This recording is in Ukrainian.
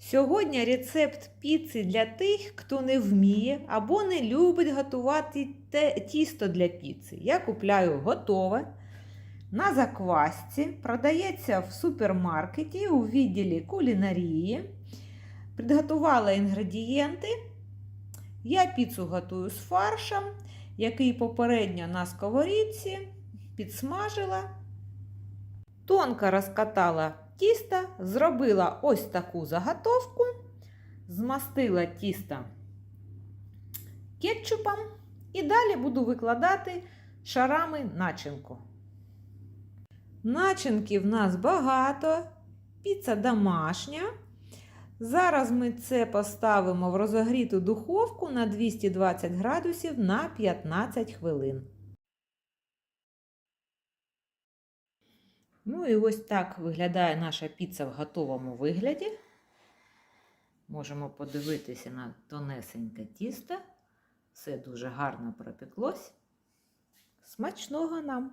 Сьогодні рецепт піци для тих, хто не вміє або не любить готувати тісто для піци. Я купляю готове на заквасці, продається в супермаркеті у відділі кулінарії. Підготувала інгредієнти. Я піцу готую з фаршем, який попередньо на сковорідці підсмажила. Тонко розкатала тісто, зробила ось таку заготовку, змастила тісто кетчупом і далі буду викладати шарами начинку. Начинки в нас багато, піца домашня. Зараз ми це поставимо в розогріту духовку на 220 градусів на 15 хвилин. Ну і ось так виглядає наша піца в готовому вигляді. Можемо подивитися на тонесеньке тісто. Все дуже гарно пропеклось. Смачного нам!